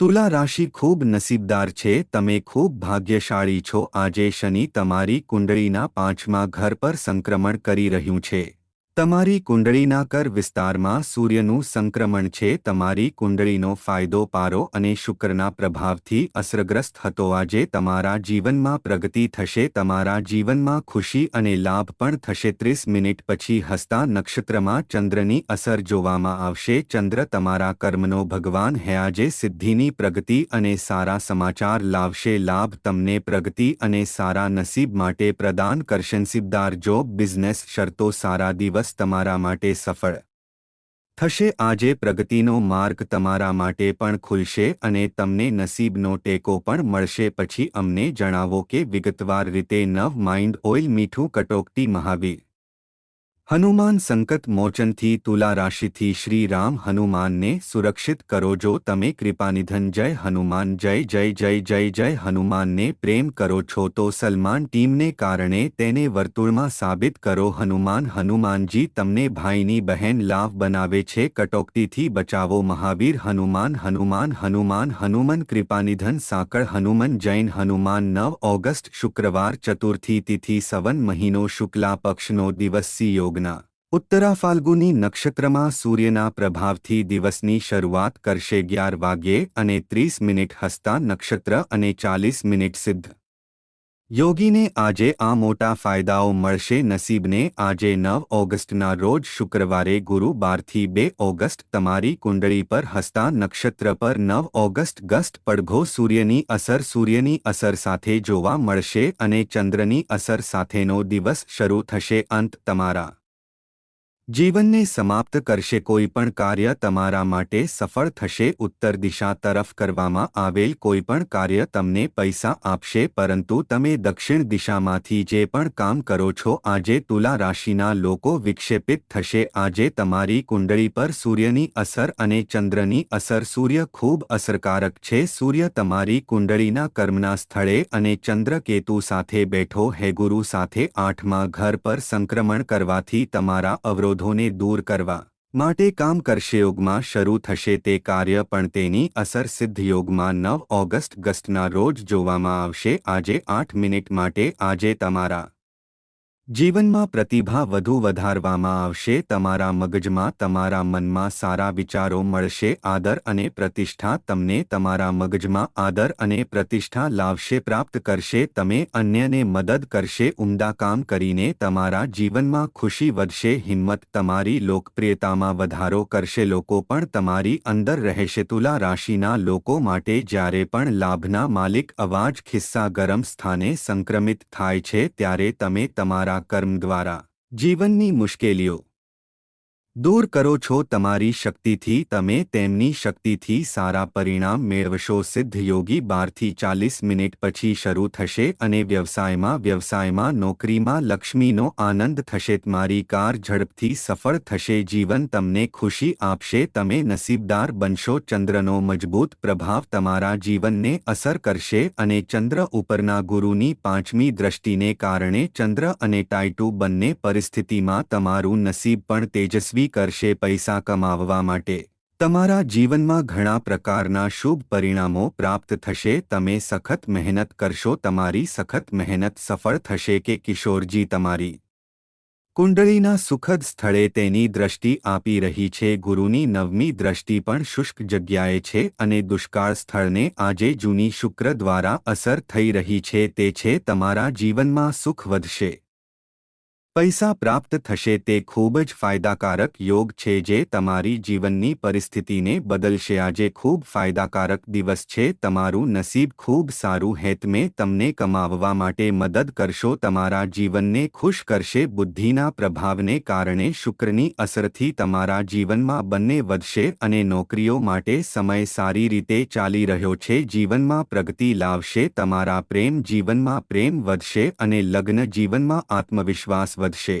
તુલા રાશિ ખૂબ નસીબદાર છે, તમે ખૂબ ભાગ્યશાળી છો. આજે શનિ તમારી કુંડળીના પાંચમા ઘર પર સંક્રમણ કરી રહ્યું છે. તમારી કુંડળીના કર વિસ્તારમાં સૂર્યનું સંક્રમણ છે, તમારી કુંડળીનો ફાયદો પારો અને શુક્રના પ્રભાવથી અસરગ્રસ્ત હતો. આજે તમારા જીવનમાં પ્રગતિ થશે, તમારા જીવનમાં ખુશી અને લાભ પણ થશે. ત્રીસ મિનિટ પછી હસ્તા નક્ષત્રમાં ચંદ્રની અસર જોવામાં આવશે. ચંદ્ર તમારા કર્મનો ભગવાન હે. આજે સિદ્ધિની પ્રગતિ અને સારા સમાચાર લાવશે. લાભ તમને પ્રગતિ અને સારા નસીબ માટે પ્રદાન કરશે. નસીબદાર જોબ બિઝનેસ શરતો સારા દિવસ તમારા માટે સફળ. થશે આજે પ્રગતિનો માર્ગ તમારા માટે પણ ખુલશે અને તમને નસીબનો ટેકો પણ મળશે. પછી અમને જણાવો કે વિગતવાર રીતે નવ માઇન્ડ ઓઇલ મીઠું કટોકટી મહાવીર હનુમાન સંકટ મોચનથી તુલા રાશિથી શ્રી રામ હનુમાનને સુરક્ષિત કરો જો તમે કૃપાનિધન જય હનુમાન, જય જય જય જય જય હનુમાનને પ્રેમ કરો છો તો સલમાન ટીમને કારણે તેને વર્તુળમાં સાબિત કરો. હનુમાન, હનુમાનજી તમને ભાઈની બહેન લાભ બનાવે છે, કટોકટીથી બચાવો. મહાવીર, હનુમાન હનુમાન હનુમાન, હનુમન કૃપાનિધન, સાંકળ, હનુમન જૈન, હનુમાન નવ ઓગસ્ટ શુક્રવાર ચતુર્થી તિથિ, સવન મહિનો શુક્લા પક્ષનો દિવસ યોગ યોગના ઉત્તરા ફાલ્ગુની નક્ષત્રમાં સૂર્યના પ્રભાવથી દિવસની શરૂઆત કરશે અગિયાર વાગ્યે અને ત્રીસ મિનિટ હસ્તા નક્ષત્ર અને ચાલીસ મિનિટ સિદ્ધ. યોગીને આજે આ મોટા ફાયદાઓ મળશે નસીબને. આજે નવ ઓગસ્ટના રોજ શુક્રવારે ગુરુ બારથી બે ઓગસ્ટ તમારી કુંડળી પર હસ્તા નક્ષત્ર પર નવ ઓગસ્ટ ગસ્ટ પડઘો સૂર્યની અસર સૂર્યની અસર સાથે જોવા મળશે અને ચંદ્રની અસર સાથેનો દિવસ શરૂ થશે. અંત તમારા જીવનને સમાપ્ત કરશે કોઈ પણ કાર્ય તમારા માટે સફળ થશે. ઉત્તર દિશા તરફ કરવામાં આવેલ કોઈપણ કાર્ય તમને પૈસા આપશે, પરંતુ તમે દક્ષિણ દિશામાંથી જે પણ કામ કરો છો, આજે તુલા રાશિના લોકો વિક્ષેપિત થશે. આજે તમારી કુંડળી પર સૂર્યની અસર અને ચંદ્રની અસર સૂર્ય ખૂબ અસરકારક છે. સૂર્ય તમારી કુંડળીના કર્મના સ્થળે અને ચંદ્ર કેતુ સાથે બેઠો હે. ગુરુ સાથે આઠમા ઘર પર સંક્રમણ કરવાથી તમારા અવરોધ અવરોધોને દૂર કરવા માટે કામ કરશે યોગમાં શરૂ થશે તે કાર્ય, પણ તેની અસર સિદ્ધ યોગમાં નવ ઓગસ્ટ ગસ્ટના રોજ જોવામાં આવશે. આજે આઠ મિનિટ માટે આજે તમારા જીવનમાં પ્રતિભા વધુ વધારવામાં આવશે, તમારા મગજમાં તમારા મનમાં સારા વિચારો મળશે, આદર અને પ્રતિષ્ઠા તમને તમારા મગજમાં આદર અને પ્રતિષ્ઠા લાવશે, પ્રાપ્ત કરશે, તમે અન્યને મદદ કરશે, ઉમદા કામ કરીને તમારા જીવનમાં ખુશી વધશે, હિંમત તમારી લોકપ્રિયતામાં વધારો કરશે, લોકો પણ તમારી અંદર રહેશે, તુલા રાશિના લોકો માટે જ્યારે પણ લાભના માલિક અવાજ ખિસ્સા ગરમ સ્થાને સંક્રમિત થાય છે, ત્યારે તમે તમારા કર્મ દ્વારા જીવનની મુશ્કેલીઓ દૂર કરો છો તમારી શક્તિથી, તમે તેમની શક્તિથી સારા પરિણામ મેળવશો. સિદ્ધ યોગી બારથી ચાલીસ મિનિટ પછી શરૂ થશે અને વ્યવસાયમાં વ્યવસાયમાં નોકરીમાં લક્ષ્મીનો આનંદ થશે. તમારી કાર ઝડપથી સફળ થશે, જીવન તમને ખુશી આપશે. તમે નસીબદાર બનશો. ચંદ્રનો મજબૂત પ્રભાવ તમારા જીવનને અસર કરશે અને ચંદ્ર ઉપરના ગુરુની પાંચમી દ્રષ્ટિને કારણે ચંદ્ર અને ટાઇટુ બંને પરિસ્થિતિમાં તમારું નસીબ પણ તેજસ્વી કરશે પૈસા કમાવવા માટે. તમારા જીવનમાં ઘણા પ્રકારના શુભ પરિણામો પ્રાપ્ત થશે. તમે સખત મહેનત કરશો. તમારી સખત મહેનત સફળ થશે કે કિશોરજી તમારી કુંડળીના સુખદ સ્થળે તેની દ્રષ્ટિ આપી રહી છે. ગુરુની નવમી દ્રષ્ટિ પણ શુષ્ક જગ્યાએ છે અને દુષ્કાળ સ્થળને આજે જૂની શુક્ર દ્વારા અસર થઈ રહી છે. તે છે તમારા જીવનમાં સુખ વધશે. પૈસા પ્રાપ્ત થશે તે ખૂબ જ ફાયદાકારક યોગ છે જે તમારી જીવનની પરિસ્થિતિને બદલશે. આજે ખૂબ ફાયદાકારક દિવસ છે. તમારું નસીબ ખૂબ સારું હેતમે તમને કમાવવા માટે મદદ કરશો. તમારા જીવનને ખુશ કરશે. બુદ્ધિના પ્રભાવને કારણે શુક્રની અસરથી તમારા જીવનમાં બંને વધશે અને નોકરીઓ માટે સમય સારી રીતે ચાલી રહ્યો છે. જીવનમાં પ્રગતિ લાવશે. તમારા પ્રેમ જીવનમાં પ્રેમ વધશે અને લગ્ન જીવનમાં આત્મવિશ્વાસ વધશે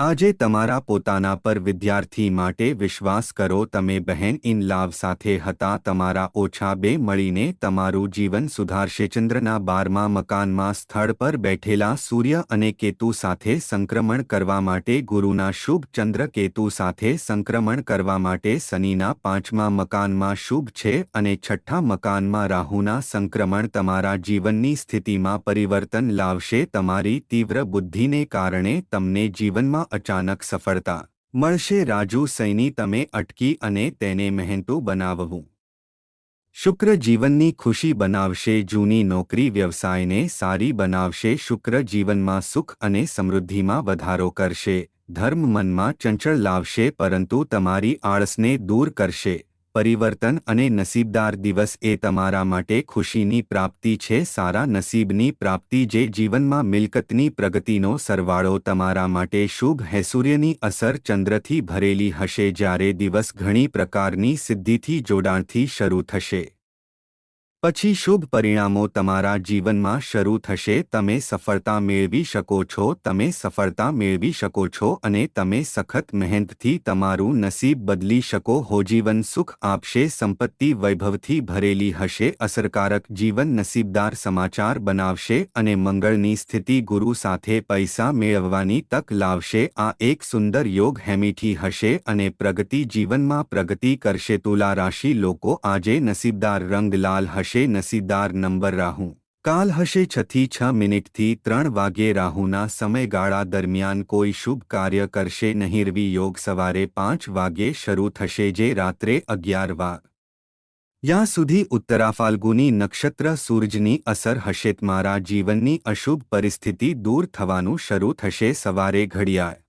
આજે તમારા પોતાના પર વિદ્યાર્થી માટે વિશ્વાસ કરો, તમે બહેન ઇન લાવ સાથે હતા, તમારા ઓછા બે મળીને તમારું જીવન સુધારશે. ચંદ્રના બારમા મકાનમાં સ્થળ પર બેઠેલા સૂર્ય અને કેતુ સાથે સંક્રમણ કરવા માટે ગુરુના શુભ ચંદ્ર કેતુ સાથે સંક્રમણ કરવા માટે શનિના પાંચમા મકાનમાં શુભ છે અને છઠ્ઠા મકાનમાં રાહુના સંક્રમણ તમારા જીવનની સ્થિતિમાં પરિવર્તન લાવશે. તમારી તીવ્ર બુદ્ધિને કારણે તમને જીવનમાં અચાનક સફળતા. મળશે રાજુ સૈની તમે અટકી અને તેને મહેનતુ બનાવવું. શુક્ર જીવનની ખુશી બનાવશે, જૂની નોકરી વ્યવસાયને સારી બનાવશે, શુક્ર જીવનમાં સુખ અને સમૃદ્ધિમાં વધારો કરશે, ધર્મ મનમાં ચંચળ લાવશે, પરંતુ તમારી આળસને દૂર કરશે. પરિવર્તન અને નસીબદાર દિવસ એ તમારા માટે ખુશીની પ્રાપ્તિ છે, સારા નસીબની પ્રાપ્તિ જે જીવનમાં મિલકતની પ્રગતિનો સરવાળો તમારા માટે શુભ હે, સૂર્યની અસર ચંદ્રથી ભરેલી હશે જ્યારે દિવસ ઘણી પ્રકારની સિદ્ધિથી જોડાણથી શરૂ થશે. પછી શુભ પરિણામો તમારા જીવનમાં શરૂ થશે. તમે સફળતા મેળવી શકો છો, તમે સફળતા મેળવી શકો છો અને તમે સખત મહેનતથી તમારું નસીબ બદલી શકો. હો જીવન સુખ આપશે, સંપત્તિ વૈભવથી ભરેલી હશે, અસરકારક જીવન નસીબદાર સમાચાર બનાવશે અને મંગળની સ્થિતિ ગુરુ સાથે પૈસા મેળવવાની તક લાવશે. આ એક સુંદર યોગ હેમીઠી હશે અને પ્રગતિ જીવનમાં પ્રગતિ કરશે. તુલા રાશિ લોકો આજે નસીબદાર રંગ લાલ હશે. હશે નસીબદાર નંબર રાહુ. કાલ હશે છથી છ મિનિટથી ત્રણ વાગ્યે રાહુના સમયગાળા દરમિયાન કોઈ શુભ કાર્ય કરશે નહિરવી યોગ સવારે પાંચ વાગ્યે શરૂ થશે જે રાત્રે અગિયાર વાગ યા સુધી ઉત્તરાફાલ્ગુની નક્ષત્ર સૂરજની અસર હશે. તમારા જીવનની અશુભ પરિસ્થિતિ દૂર થવાનું શરૂ થશે. સવારે ઘડિયાળ